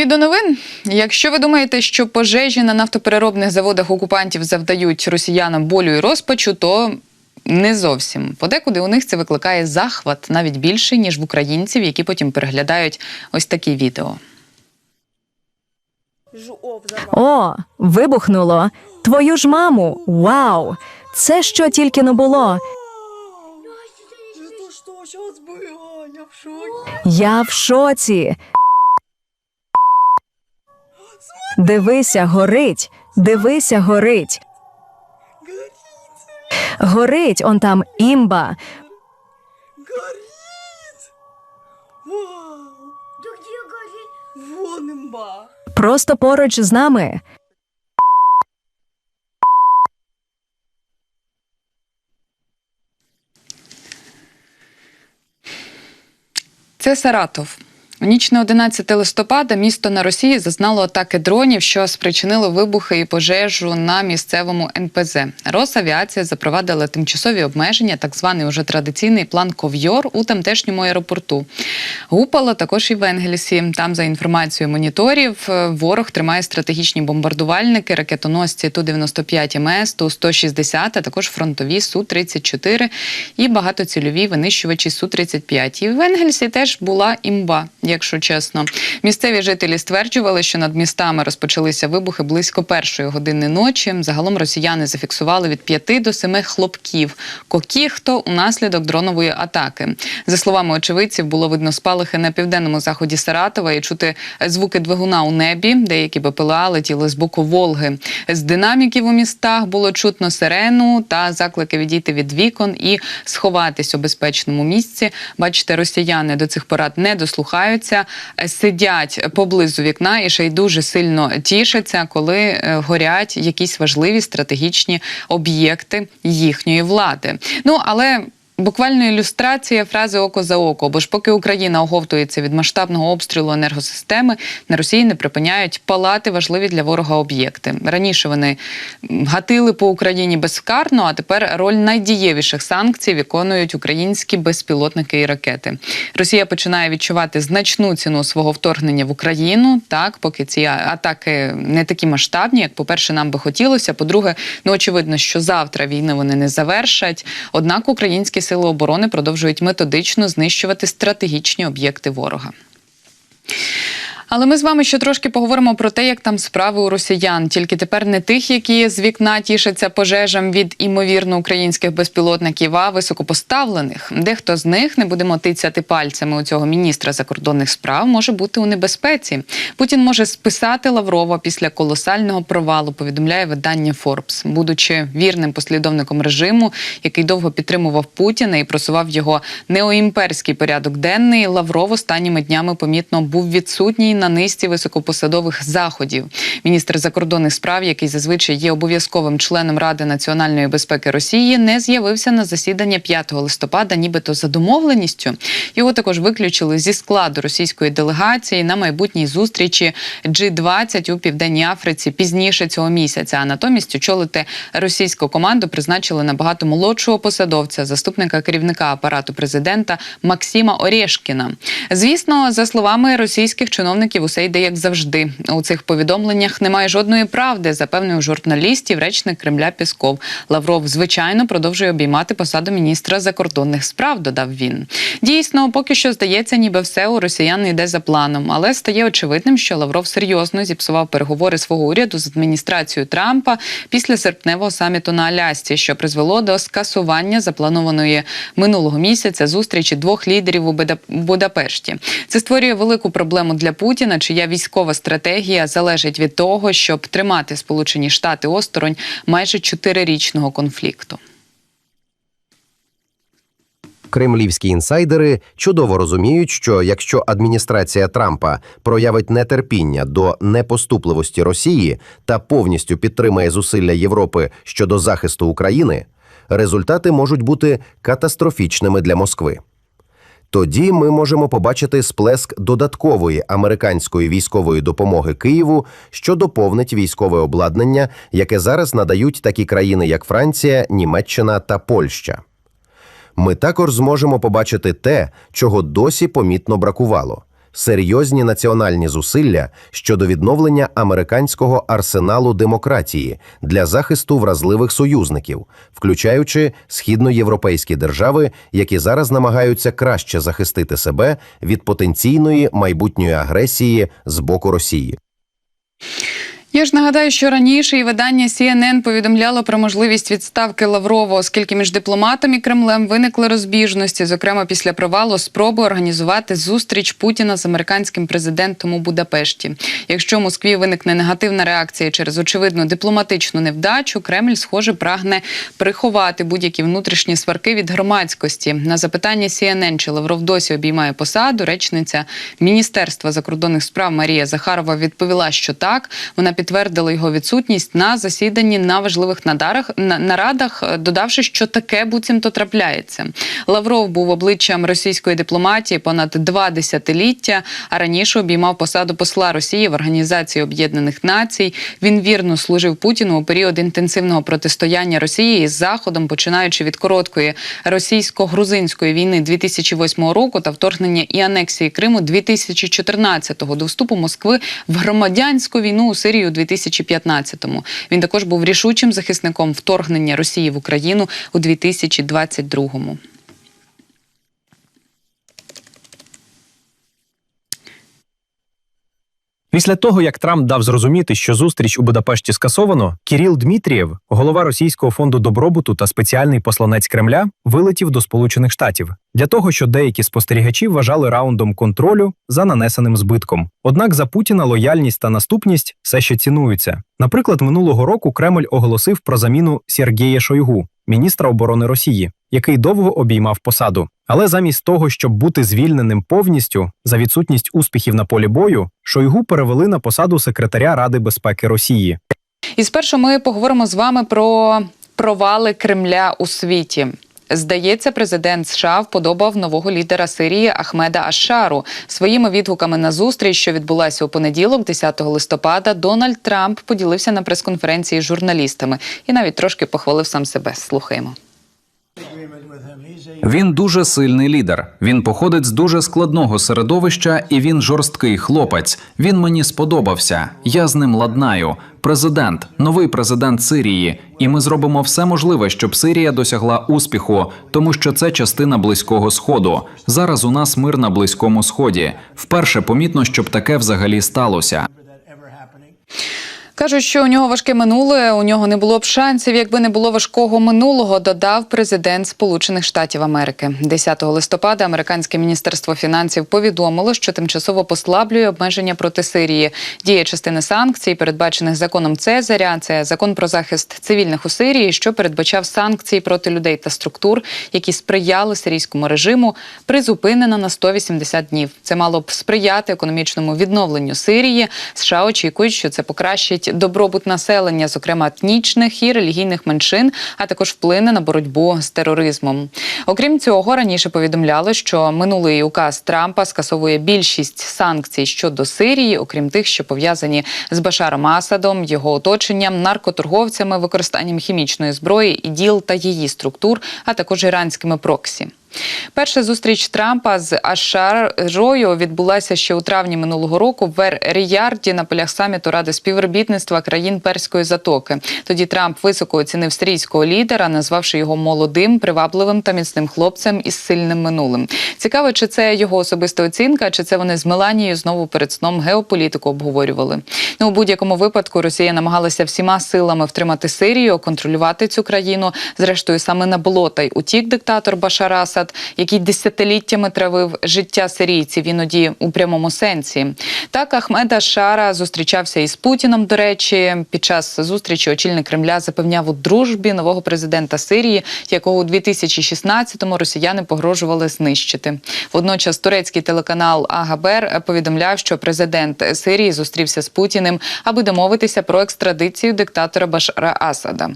і до новин. Якщо ви думаєте, що пожежі на нафтопереробних заводах окупантів завдають росіянам болю і розпачу, то не зовсім. Подекуди у них це викликає захват навіть більший, ніж в українців, які потім переглядають ось такі відео. О, вибухнуло. Твою ж маму. Вау! Це що тільки не було. Я в шоці. Дивися, горить. Дивися, горить. Горить, он там імба. Вон! Просто поруч з нами. Це Саратов. У ніч на 11 листопада місто на Росії зазнало атаки дронів, що спричинили вибухи і пожежу на місцевому НПЗ. Росавіація запровадила тимчасові обмеження, так званий уже традиційний план ковйор у тамтешньому аеропорту. Гупало також і в Енгельсі. Там, за інформацією моніторів, е, ворог тримає стратегічні бомбардувальники, ракетоносці Ту-95 МС, Ту-160, а також фронтові Су-34 і багатоцільові винищувачі Су-35. І в Енгельсі теж була імба, якщо чесно. Місцеві жителі стверджували, що над містами розпочалися вибухи близько першої години ночі. Загалом росіяни зафіксували від 5 до 7 хлопків кокіхто унаслідок дронової атаки. За словами очевидців, було видно спалахи на південному заході Саратова і чути звуки двигуна у небі. Деякі БПЛА летіли з боку Волги. З динаміків у містах було чутно сирену та заклики відійти від вікон і сховатись у безпечному місці. Бачите, росіяни до цих порад не дослухаються, е, сидять поблизу вікна і ще й дуже сильно тішаться, коли е, горять якісь важливі стратегічні об'єкти їхньої влади. Ну але. Буквально ілюстрація фрази око за око, бо ж поки Україна оговтується від масштабного обстрілу енергосистеми, на Росії не припиняють палати важливі для ворога об'єкти. Раніше вони гатили по Україні безкарно, а тепер роль найдієвіших санкцій виконують українські безпілотники і ракети. Росія починає відчувати значну ціну свого вторгнення в Україну. Так, поки ці атаки не такі масштабні, як, по-перше, нам би хотілося. По-друге, ну очевидно, що завтра війни вони не завершать. Однак українські сили оборони продовжують методично знищувати стратегічні об'єкти ворога. Але ми з вами ще трошки поговоримо про те, як там справи у росіян. Тільки тепер не тих, які з вікна тішаться пожежам від імовірно українських безпілотників, а високопоставлених. Дехто з них не будемо тицяти пальцями у цього міністра закордонних справ, може бути у небезпеці. Путін може списати Лаврова після колосального провалу. Повідомляє видання Forbes. будучи вірним послідовником режиму, який довго підтримував Путіна і просував його неоімперський порядок денний. Лавров останніми днями помітно був відсутній на низці високопосадових заходів. Міністр закордонних справ, який зазвичай є обов'язковим членом Ради національної безпеки Росії, не з'явився на засідання 5 листопада, нібито за домовленістю. Його також виключили зі складу російської делегації на майбутній зустрічі G20 у південній Африці пізніше цього місяця. А натомість очолити російську команду призначили набагато молодшого посадовця, заступника керівника апарату президента Максима Орешкіна. Звісно, за словами російських чиновників, усе йде як завжди. У цих повідомленнях немає жодної правди, запевнив журналістів речник Кремля Пісков. Лавров, звичайно, продовжує обіймати посаду міністра закордонних справ. Додав він. Дійсно, поки що здається, ніби все у росіян йде за планом, але стає очевидним, що Лавров серйозно зіпсував переговори свого уряду з адміністрацією Трампа після серпневого саміту на Алясці, що призвело до скасування запланованої минулого місяця зустрічі двох лідерів у Буда- Будапешті. Це створює велику проблему для Путіна, чия військова стратегія залежить від того, щоб тримати Сполучені Штати осторонь майже чотирирічного конфлікту. Кремлівські інсайдери чудово розуміють, що якщо адміністрація Трампа проявить нетерпіння до непоступливості Росії та повністю підтримає зусилля Європи щодо захисту України, результати можуть бути катастрофічними для Москви. Тоді ми можемо побачити сплеск додаткової американської військової допомоги Києву, що доповнить військове обладнання, яке зараз надають такі країни, як Франція, Німеччина та Польща. Ми також зможемо побачити те, чого досі помітно бракувало серйозні національні зусилля щодо відновлення американського арсеналу демократії для захисту вразливих союзників, включаючи східноєвропейські держави, які зараз намагаються краще захистити себе від потенційної майбутньої агресії з боку Росії. Я ж нагадаю, що раніше і видання CNN повідомляло про можливість відставки Лаврова, оскільки між дипломатом і Кремлем виникли розбіжності, зокрема після провалу спроби організувати зустріч Путіна з американським президентом у Будапешті. Якщо в Москві виникне негативна реакція через очевидну дипломатичну невдачу, Кремль, схоже, прагне приховати будь-які внутрішні сварки від громадськості. На запитання CNN, чи Лавров досі обіймає посаду, речниця Міністерства закордонних справ Марія Захарова відповіла, що так. Вона підтвердила його відсутність на засіданні на важливих надарах на нарадах, е, додавши, що таке буцімто трапляється. Лавров був обличчям російської дипломатії понад два десятиліття, а раніше обіймав посаду посла Росії в Організації Об'єднаних Націй. Він вірно служив Путіну у період інтенсивного протистояння Росії із Заходом, починаючи від короткої російсько-грузинської війни 2008 року та вторгнення і анексії Криму 2014-го до вступу Москви в громадянську війну у Сирію у 2015-му. Він також був рішучим захисником вторгнення Росії в Україну у 2022-му. Після того, як Трамп дав зрозуміти, що зустріч у Будапешті скасовано, Кіріл Дмітрієв, голова Російського фонду добробуту та спеціальний посланець Кремля, вилетів до Сполучених Штатів для того, що деякі спостерігачі вважали раундом контролю за нанесеним збитком. Однак за Путіна лояльність та наступність все ще цінуються. Наприклад, минулого року Кремль оголосив про заміну Сергія Шойгу, міністра оборони Росії, який довго обіймав посаду. Але замість того, щоб бути звільненим повністю за відсутність успіхів на полі бою, Шойгу перевели на посаду секретаря Ради безпеки Росії. І спершу ми поговоримо з вами про провали Кремля у світі. Здається, президент США вподобав нового лідера Сирії Ахмеда Ашару. Своїми відгуками на зустріч, що відбулася у понеділок, 10 листопада, Дональд Трамп поділився на прес-конференції з журналістами і навіть трошки похвалив сам себе. Слухаємо. Він дуже сильний лідер. Він походить з дуже складного середовища, і він жорсткий хлопець. Він мені сподобався. Я з ним ладнаю. Президент, новий президент Сирії, і ми зробимо все можливе, щоб Сирія досягла успіху, тому що це частина близького сходу. Зараз у нас мир на близькому сході. Вперше помітно, щоб таке взагалі сталося. Кажуть, що у нього важке минуле. У нього не було б шансів, якби не було важкого минулого. Додав президент Сполучених Штатів Америки. 10 листопада американське міністерство фінансів повідомило, що тимчасово послаблює обмеження проти Сирії. Діє частина санкцій, передбачених законом Цезаря. Це закон про захист цивільних у Сирії, що передбачав санкції проти людей та структур, які сприяли сирійському режиму, призупинена на 180 днів. Це мало б сприяти економічному відновленню Сирії. США очікують, що це покращить добробут населення, зокрема етнічних і релігійних меншин, а також вплине на боротьбу з тероризмом. Окрім цього, раніше повідомляли, що минулий указ Трампа скасовує більшість санкцій щодо Сирії, окрім тих, що пов'язані з Башаром Асадом, його оточенням, наркоторговцями, використанням хімічної зброї, іділ та її структур, а також іранськими проксі. Перша зустріч Трампа з Ашарою відбулася ще у травні минулого року в Ер-Ріярді на полях саміту Ради співробітництва країн Перської затоки. Тоді Трамп високо оцінив сирійського лідера, назвавши його молодим, привабливим та міцним хлопцем із сильним минулим. Цікаво, чи це його особиста оцінка, чи це вони з Меланією знову перед сном геополітику обговорювали. Ну у будь-якому випадку Росія намагалася всіма силами втримати Сирію, контролювати цю країну. Зрештою, саме на болота й утік диктатор Башар Асад, який десятиліттями травив життя сирійців, іноді у прямому сенсі. Так Ахмеда Шара зустрічався із Путіном. До речі, під час зустрічі очільник Кремля запевняв у дружбі нового президента Сирії, якого у 2016-му росіяни погрожували знищити. Водночас турецький телеканал Агабер повідомляв, що президент Сирії зустрівся з Путіним, аби домовитися про екстрадицію диктатора Башара Асада.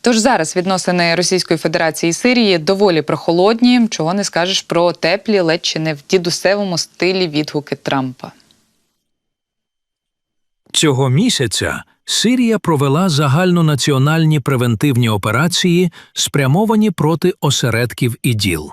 Тож зараз відносини Російської Федерації і Сирії доволі прохолодні. Чого не скажеш про теплі, ледь чи не в дідусевому стилі відгуки Трампа. Цього місяця Сирія провела загальнонаціональні превентивні операції, спрямовані проти осередків іділ.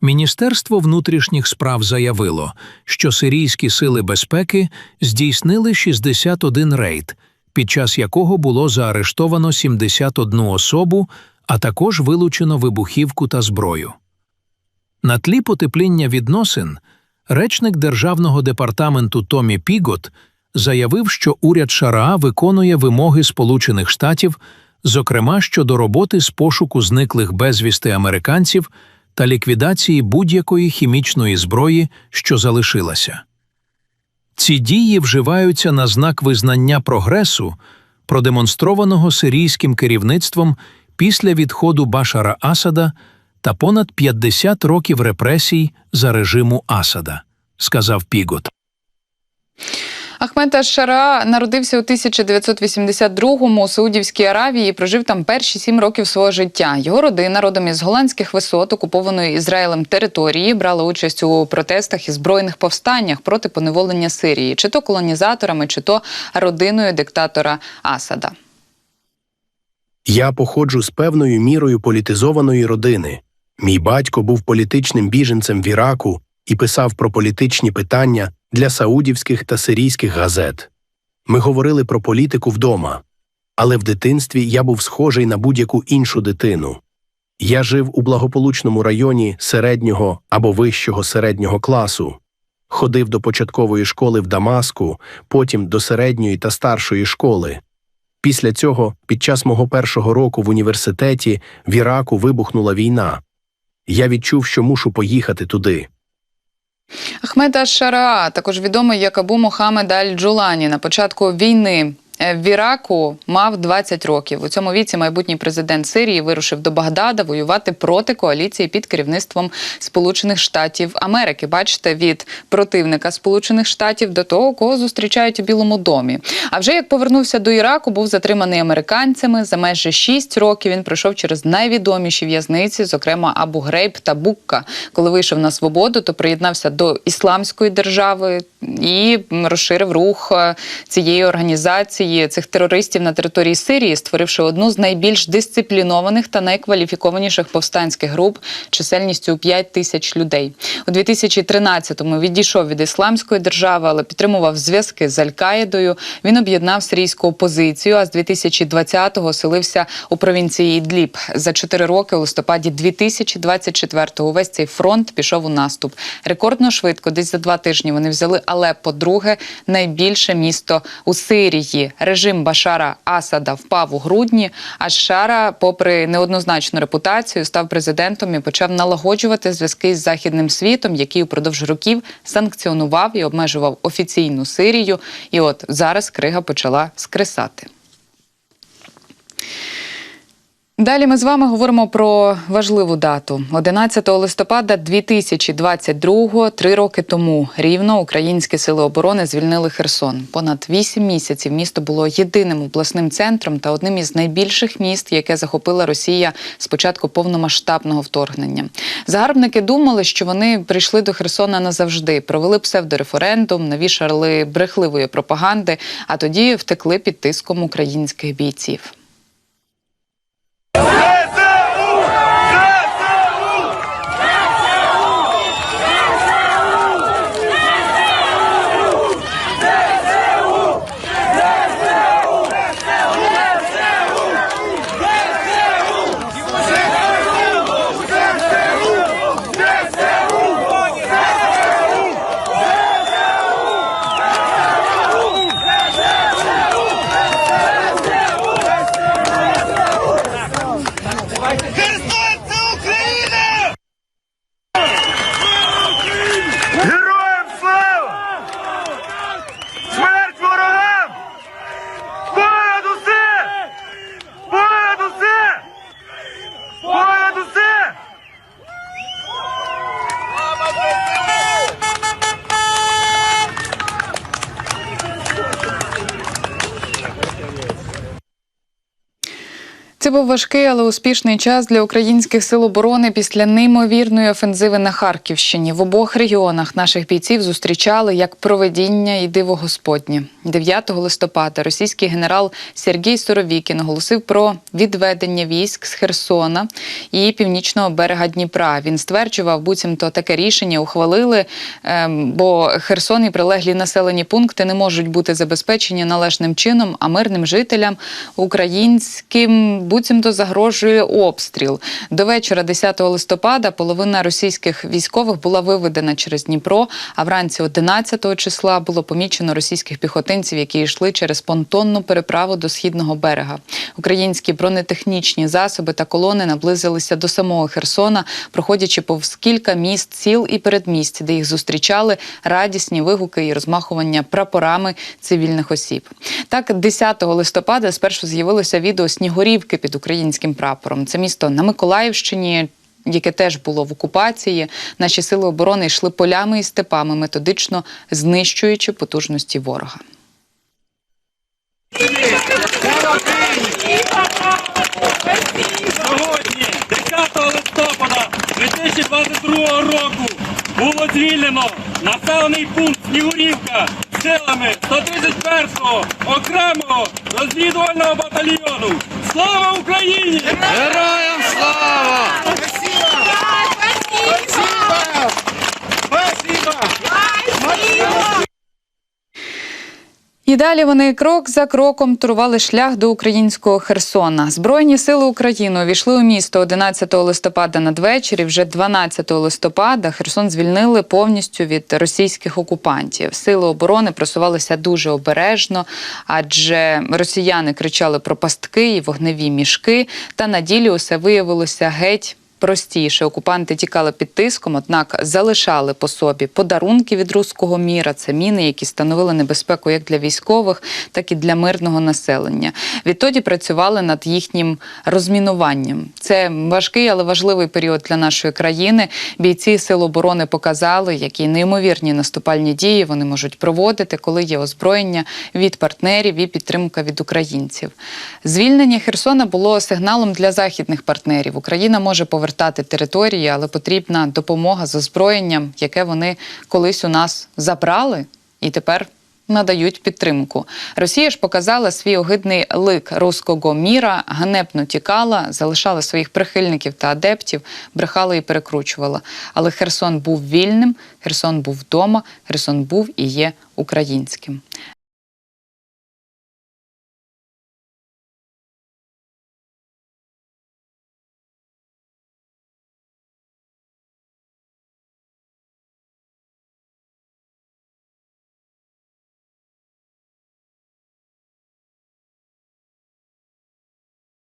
Міністерство внутрішніх справ заявило, що сирійські сили безпеки здійснили 61 рейд, під час якого було заарештовано 71 особу, а також вилучено вибухівку та зброю. На тлі потепління відносин речник Державного департаменту Томі Пігот заявив, що уряд Шараа виконує вимоги Сполучених Штатів, зокрема щодо роботи з пошуку зниклих безвісти американців та ліквідації будь-якої хімічної зброї, що залишилася. Ці дії вживаються на знак визнання прогресу, продемонстрованого сирійським керівництвом після відходу Башара Асада та понад 50 років репресій за режиму Асада, сказав Пігот. Ахмед Аш-Шара народився у 1982-му у Саудівській Аравії і прожив там перші сім років свого життя. Його родина, родом із голландських висот, окупованої Ізраїлем території, брала участь у протестах і збройних повстаннях проти поневолення Сирії, чи то колонізаторами, чи то родиною диктатора Асада. Я походжу з певною мірою політизованої родини. Мій батько був політичним біженцем в Іраку і писав про політичні питання для саудівських та сирійських газет. Ми говорили про політику вдома, але в дитинстві я був схожий на будь-яку іншу дитину. Я жив у благополучному районі середнього або вищого середнього класу, ходив до початкової школи в Дамаску, потім до середньої та старшої школи. Після цього, під час мого першого року в університеті, в Іраку вибухнула війна. Я відчув, що мушу поїхати туди. Ахмед Аш-Шара, також відомий як Абу Мохамед Аль-Джулані, на початку війни в Іраку мав 20 років. У цьому віці майбутній президент Сирії вирушив до Багдада воювати проти коаліції під керівництвом Сполучених Штатів Америки. Бачите, від противника Сполучених Штатів до того, кого зустрічають у Білому домі. А вже як повернувся до Іраку, був затриманий американцями. За майже 6 років він пройшов через найвідоміші в'язниці, зокрема Абу Грейб та Букка. Коли вийшов на свободу, то приєднався до ісламської держави і розширив рух е, цієї організації цих терористів на території Сирії, створивши одну з найбільш дисциплінованих та найкваліфікованіших повстанських груп чисельністю у 5 тисяч людей. У 2013-му відійшов від ісламської держави, але підтримував зв'язки з Аль-Каїдою. Він об'єднав сирійську опозицію. А з 2020-го оселився у провінції Ідліб. За чотири роки у листопаді 2024-го увесь цей фронт пішов у наступ. Рекордно швидко, десь за два тижні вони взяли Алеппо, друге найбільше місто у Сирії. Режим Башара Асада впав у грудні. А Шара, попри неоднозначну репутацію, став президентом і почав налагоджувати зв'язки з західним світом, який упродовж років санкціонував і обмежував офіційну Сирію. І от зараз крига почала скресати. Далі ми з вами говоримо про важливу дату. 11 листопада 2022-го, три роки тому, рівно українські сили оборони звільнили Херсон. Понад вісім місяців місто було єдиним обласним центром та одним із найбільших міст, яке захопила Росія з початку повномасштабного вторгнення. Загарбники думали, що вони прийшли до Херсона назавжди, провели псевдореферендум, навішали брехливої пропаганди, а тоді втекли під тиском українських бійців. Це був важкий, але успішний час для українських сил оборони після неймовірної офензиви на Харківщині. В обох регіонах наших бійців зустрічали як проведіння і диво Господнє. 9 листопада російський генерал Сергій Соровікін оголосив про відведення військ з Херсона і північного берега Дніпра. Він стверджував, буцімто таке рішення ухвалили, ем, бо Херсон і прилеглі населені пункти не можуть бути забезпечені належним чином, а мирним жителям українським буцімто загрожує обстріл. До вечора 10 листопада половина російських військових була виведена через Дніпро, а вранці 11 числа було помічено російських піхотинців, які йшли через понтонну переправу до східного берега. Українські бронетехнічні засоби та колони наблизилися до самого Херсона, проходячи повз кілька міст, сіл і передмість, де їх зустрічали радісні вигуки і розмахування прапорами цивільних осіб. Так, 10 листопада спершу з'явилося відео Снігурівки під українським прапором. Це місто на Миколаївщині. Яке теж було в окупації, наші сили оборони йшли полями і степами, методично знищуючи потужності ворога. Сьогодні, 10 листопада 2022 року, було звільнено населений пункт Снігурівка силами 131-го окремого розвідувального батальйону. Слава Україні! Героям слава! І далі вони крок за кроком турували шлях до українського Херсона. Збройні сили України увійшли у місто 11 листопада надвечір. і Вже 12 листопада Херсон звільнили повністю від російських окупантів. Сили оборони просувалися дуже обережно, адже росіяни кричали про пастки і вогневі мішки. Та на ділі усе виявилося геть простіше. Окупанти тікали під тиском, однак залишали по собі подарунки від руського міра. Це міни, які становили небезпеку як для військових, так і для мирного населення. Відтоді працювали над їхнім розмінуванням. Це важкий, але важливий період для нашої країни. Бійці сил оборони показали, які неймовірні наступальні дії вони можуть проводити, коли є озброєння від партнерів і підтримка від українців. Звільнення Херсона було сигналом для західних партнерів. Україна може повертати території, але потрібна допомога з озброєнням, яке вони колись у нас забрали і тепер. Надають підтримку. Росія ж показала свій огидний лик руського міра, ганебно тікала, залишала своїх прихильників та адептів, брехала і перекручувала. Але Херсон був вільним, Херсон був вдома, Херсон був і є українським.